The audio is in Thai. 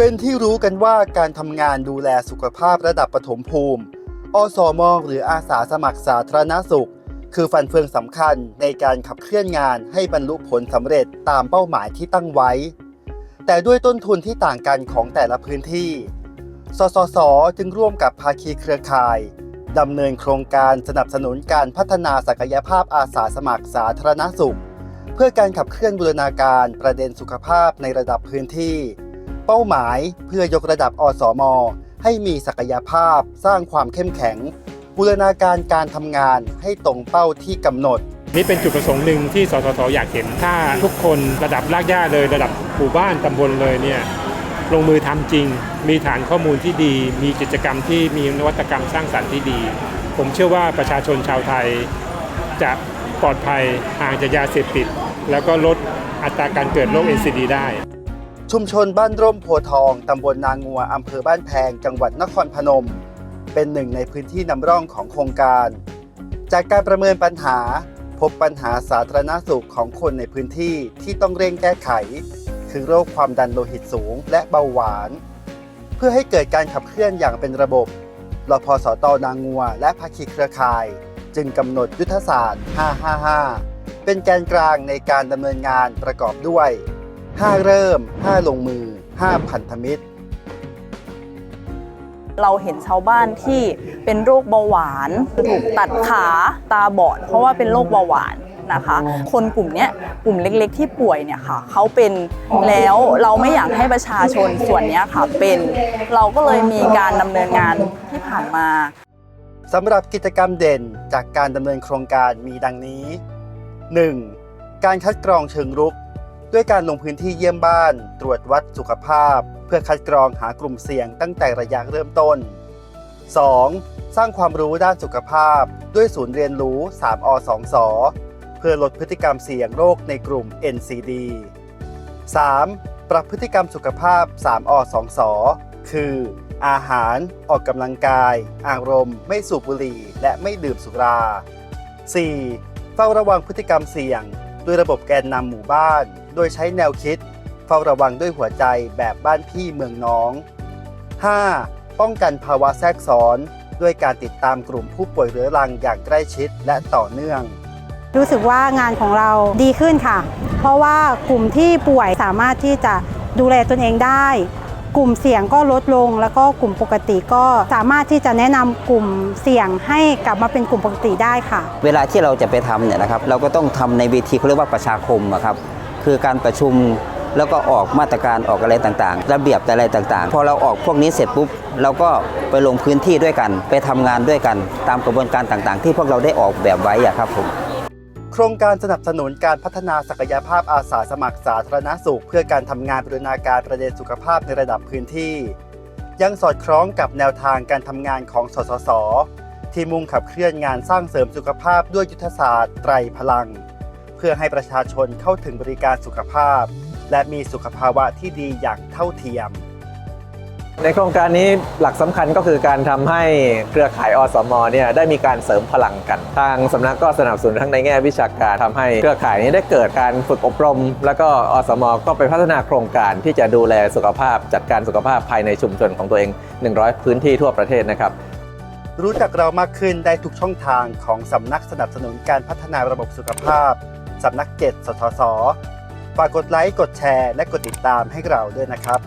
เป็นที่รู้กันว่าการทำงานดูแลสุขภาพระดับปฐมภูมิ อสมหรืออาสาสมัครสาธารณสุข คือฟันเฟืองสำคัญในการขับเคลื่อนงานให้บรรลุผลสำเร็จตามเป้าหมายที่ตั้งไว้ แต่ด้วยต้นทุนที่ต่างกันของแต่ละพื้นที่ สสส จึงร่วมกับภาคีเครือข่ายดำเนินโครงการสนับสนุนการพัฒนาศักยภาพอาสาสมัครสาธารณสุข เพื่อการขับเคลื่อนบูรณาการประเด็นสุขภาพในระดับพื้นที่ เป้าหมายเพื่อยกระดับอสม ให้มีศักยภาพสร้างความเข้มแข็ง บูรณาการการทำงานให้ตรงเป้าที่กำหนด นี่เป็นจุดประสงค์หนึ่งที่สสสอยากเห็น ถ้าทุกคนระดับรากหญ้าเลยระดับหมู่บ้านตำบลเลยเนี่ยลงมือทำจริง มีฐานข้อมูลที่ดี มีกิจกรรมที่มีนวัตกรรมสร้างสรรค์ที่ดี ผมเชื่อว่าประชาชนชาวไทย จะปลอดภัยห่างจากยาเสพติด แล้วก็ลดอัตราการเกิดโรค NCD ได้ ชุมชนบ้านร่มโพทอง ตำบลนางงัว อำเภอบ้านแพง จังหวัดนครพนม เป็นหนึ่งในพื้นที่นำร่องของโครงการ จากการประเมินปัญหา พบปัญหาสาธารณสุขของคนในพื้นที่ที่ต้องเร่งแก้ไข คือโรคความดันโลหิตสูง และเบาหวาน เพื่อให้เกิดการขับเคลื่อนอย่างเป็นระบบรพสตนางงัว และภาคีเครือข่าย จึงกำหนดยุทธศาสตร์ 555 เป็นแกนกลางในการดำเนินงานประกอบด้วย 5 เริ่ม 5 ลงมือ 5 พันธมิตร เราเห็นชาวบ้านที่เป็นโรคเบาหวานถูกตัดขาตาบอด เพราะว่าเป็นโรคเบาหวานนะคะคนกลุ่มเนี้ยกลุ่มเล็กๆ ที่ป่วยเนี่ยค่ะเขาเป็นแล้วเราไม่อยากให้ประชาชนส่วนเนี้ยค่ะเป็น เราก็เลยมีการดำเนินงานที่ผ่านมาสำหรับกิจกรรมเด่นจากการดำเนินโครงการมีดังนี้ 1. การคัดกรองเชิงรุก ด้วยการลงพื้นที่เยี่ยมบ้าน ตรวจวัดสุขภาพ เพื่อคัดกรองหากลุ่มเสี่ยงตั้งแต่ระยะเริ่มต้น 2. สร้างความรู้ด้านสุขภาพ ด้วยศูนย์เรียนรู้ 3 อ 2 ส เพื่อลดพฤติกรรมเสี่ยงโรคในกลุ่ม NCD 3. ปรับพฤติกรรมสุขภาพ 3 อ 2 ส คือ อาหาร ออกกำลังกาย อารมณ์ ไม่สูบบุหรี่ และไม่ดื่มสุรา 4. เฝ้าระวังพฤติกรรมเสี่ยง ด้วยระบบแกนนำหมู่บ้าน โดยใช้แนวคิด เฝ้าระวังด้วยหัวใจแบบบ้านพี่เมืองน้อง 5. ป้องกันภาวะแทรกซ้อน ด้วยการติดตามกลุ่มผู้ป่วยเรื้อรังอย่างใกล้ชิดและต่อเนื่อง รู้สึกว่างานของเราดีขึ้นค่ะ เพราะว่ากลุ่มที่ป่วยสามารถที่จะดูแลตนเองได้ กลุ่มเสี่ยงก็ลดลง แล้วก็กลุ่มปกติก็สามารถที่จะแนะนำกลุ่มเสี่ยงให้กลับมาเป็นกลุ่มปกติได้ค่ะ เวลาที่เราจะไปทำเนี่ยนะครับ เราก็ต้องทำในเวทีเขาเรียกว่าประชาคมอะครับคือการประชุมแล้วก็ออกมาตรการออกอะไรต่างๆ ระเบียบอะไรต่างๆ พอเราออกพวกนี้เสร็จปุ๊บ เราก็ไปลงพื้นที่ด้วยกัน ไปทำงานด้วยกัน ตามกระบวนการต่างๆ ที่พวกเราได้ออกแบบไว้อะครับผม ครงการสนับสนุนการพัฒนาศักยภาพอาสาสมัครสาธารณสุข เพื่อการทำงานบรินาการประเด็นสุขภาพในระดับพื้นที่ ยังสอดคล้องกับแนวทางการทำงานของสสส ที่มุ่งขับเคลื่อนงานสร้างเสริมสุขภาพด้วยยุทธศาสตร์ไตรพลัง เพื่อให้ประชาชนเข้าถึงบริการสุขภาพ และมีสุขภาวะที่ดีอย่างเท่าเทียม ในโครงการนี้หลักสำคัญก็คือการทำให้เครือข่ายอสมเนี่ยได้มีการเสริมพลังกัน ทางสำนักก็สนับสนุนทั้งในแง่วิชาการทำให้เครือข่ายนี้ได้เกิดการฝึกอบรม แล้วก็อสมก็ไปพัฒนาโครงการที่จะดูแลสุขภาพ จัดการสุขภาพภายในชุมชนของตัวเอง 100 พื้นที่ทั่วประเทศนะครับรู้จักเรามากขึ้นได้ทุกช่องทางของสำนักสนับสนุนการพัฒนาระบบสุขภาพสำนักเกตสทศฝากกดไลค์กดแชร์ และกดติดตามให้เราด้วยนะครับ